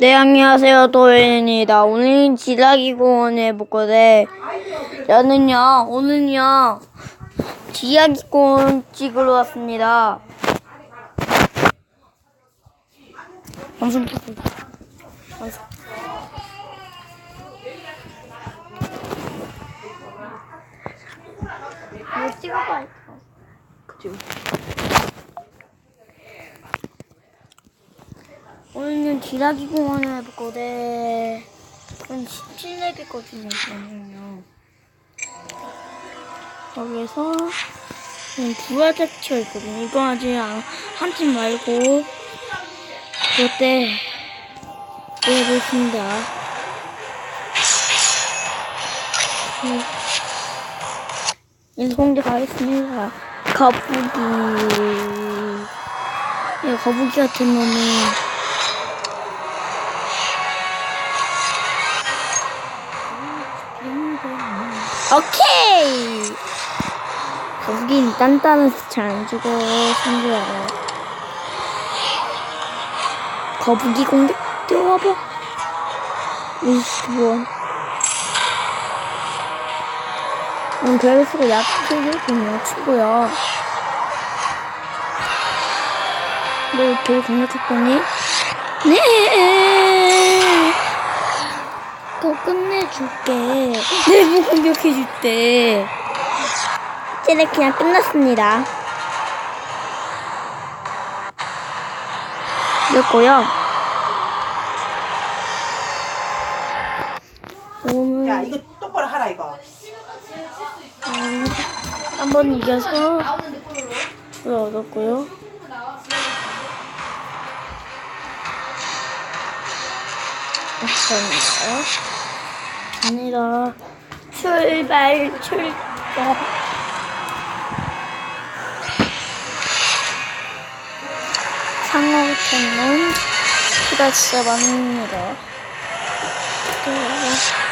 네, 안녕하세요. 도현입니다. 오늘 지라기 공원에 볼 건데, 저는요, 오늘요, 지라기 공원 찍으러 왔습니다. 방송. 방송. 이거 찍어봐. 그죠. 오늘 은 지라기 공원을 해볼 거데 그건 17렙이거든요, 저는요. 거기에서 두알 캡처 있거든요. 이거 아직 한 팀 말고, 그때 해보겠습니다. 네. 공개 가겠습니다. 거북이. 이 거북이 같은 놈이 오케이! 거북이는 단단해서 잘 안 죽어, 신기하다. 거북이 공격 뛰어와봐. 이스원. 음, 그래서 약속을 보면 친구야. 너 되게 공격했더니, 네! 더 끝내줄게. 내부 공격해줄게. 이제 그냥 끝났습니다. 됐고요. 오늘 야 이거 똑바로 하라 이거 한번 이겨서 을 얻었고요. 감사합니다. 아니라 출발 출발. 상어탕은 키가 진짜 많습니다. 네.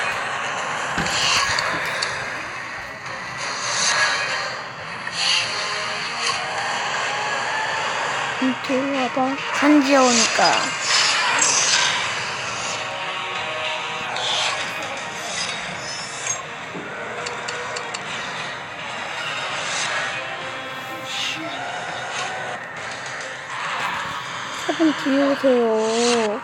들어와봐. 간지 오니까. 조금 뒤에 오세요.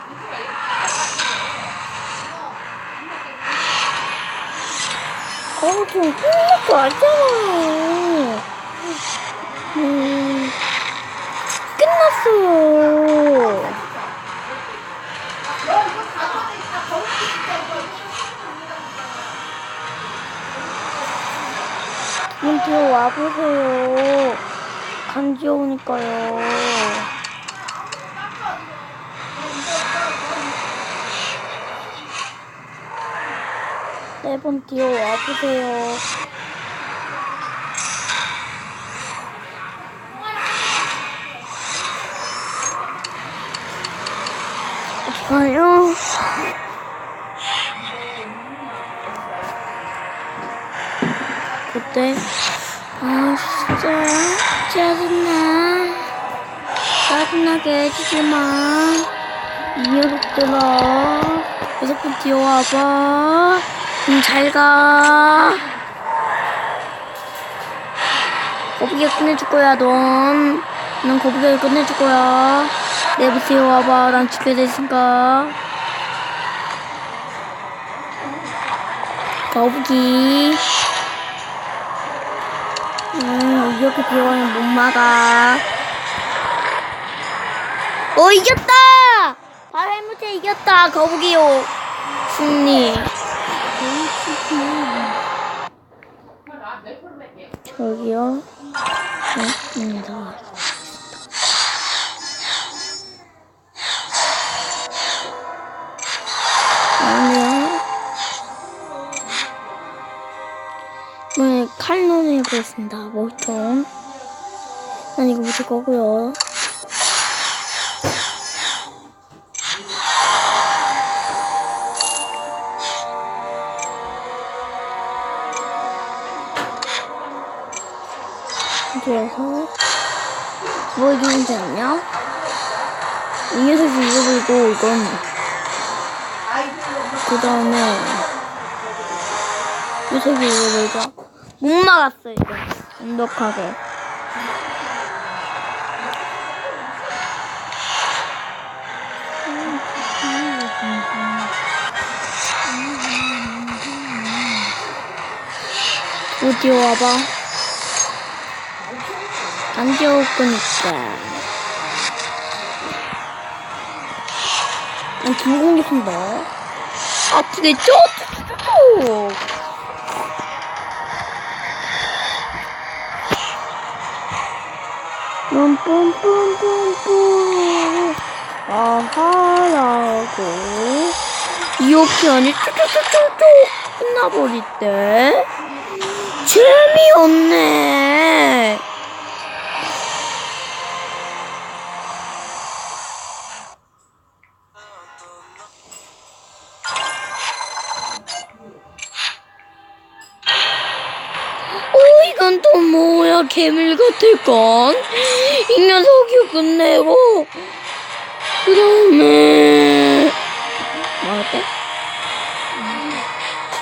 어, 좀 끝났고 왔잖아요. 음. 끝났어요. 좀 들어와 보세요. 간지 오니까요. 네번 뛰어와 보세요. 어떡하요? 그때? 아 진짜? 짜증나 짜증나게 해주지마. 이 녀석들아 무조건 뛰어와봐 응, 잘가 거북이가 끝내줄 거야 넌. 난 거북이가 끝내줄 거야. 내보세요 와봐. 난 죽게 됐으니까. 거북이. 음, 이렇게 비워는 못 막아. 오, 이겼다! 해무태 이겼다, 거북이요. 승리. 저기요. 네, 입니다. 아니요. 네, 칼로 해보겠습니다. 목통. 난 이거 묻을 거고요. 뭐 이기면 되냐? 이 녀석이 이겨버리고 이건 그 다음에 유색이 이거 놀자. 못 막았어 이제 완벽하게. 어디 와봐. 안 지울 거니까. 난 김공격한다. 아프겠죠? 쭉. 뿜뿜뿜뿜뿜 아하라고 하니 쭉쭉쭉쭉 끝나버릴 때 재미없네 또 뭐야 개밀 같을 건? 이 녀석이 끝내고 그 다음에 뭐할때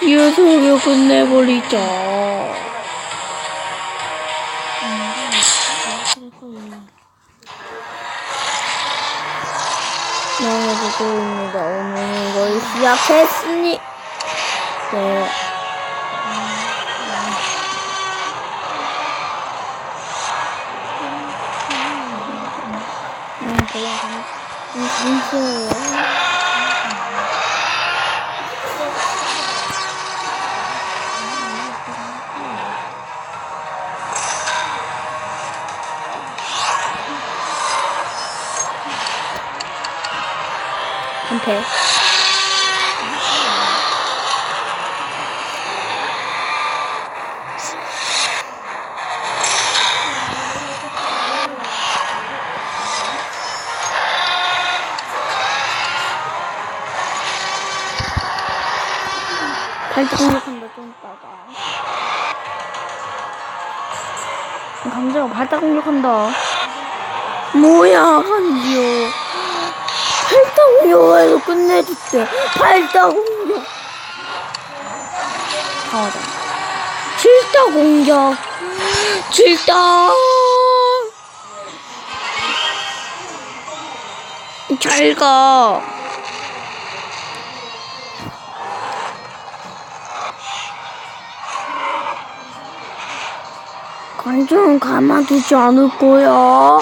이 녀석이 끝내버리자. 나가보고입니다. 오늘 이걸 시작했으니 네. 음, 잠시만요. 한패. 발작 공격한다 좀 이따가. 감자가 발작 공격한다. 뭐야 간지요 발작 공격에서 끝내줄게. 발작 공격. 강하다 질타 공격. 질타. 잘가 관절은 가만두지 않을 거야.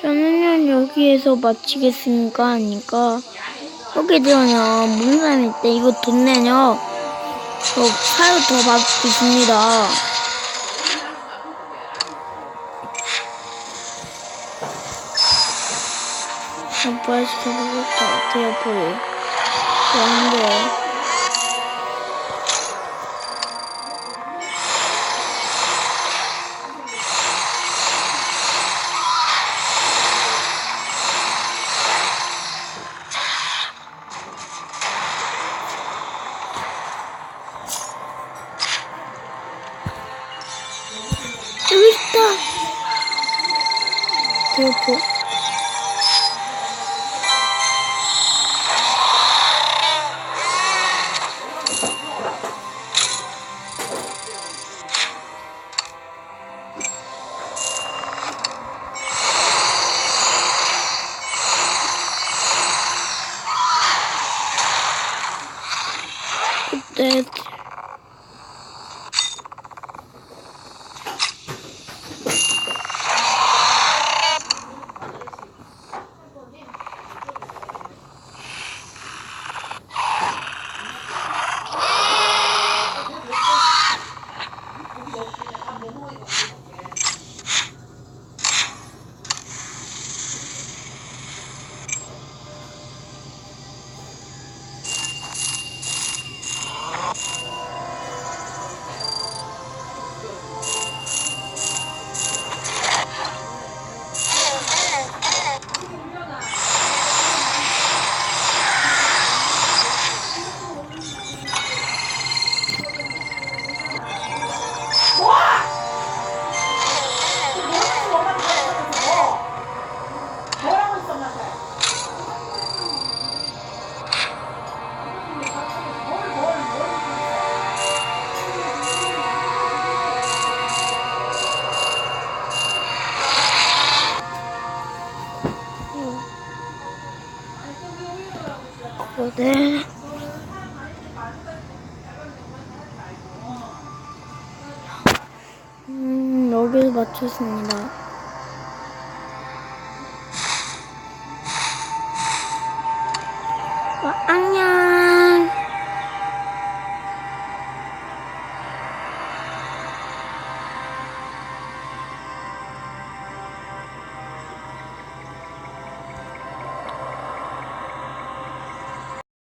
저는요 여기에서 마치겠습니까? 하니까 여기 들어요 무슨 사람일 때 이거 돈 내요 저 사유 더 받겠습니다. 점프할 시켜보고 것 같아요 보이 그런데 대포 네. 음, 여기서 맞췄습니다.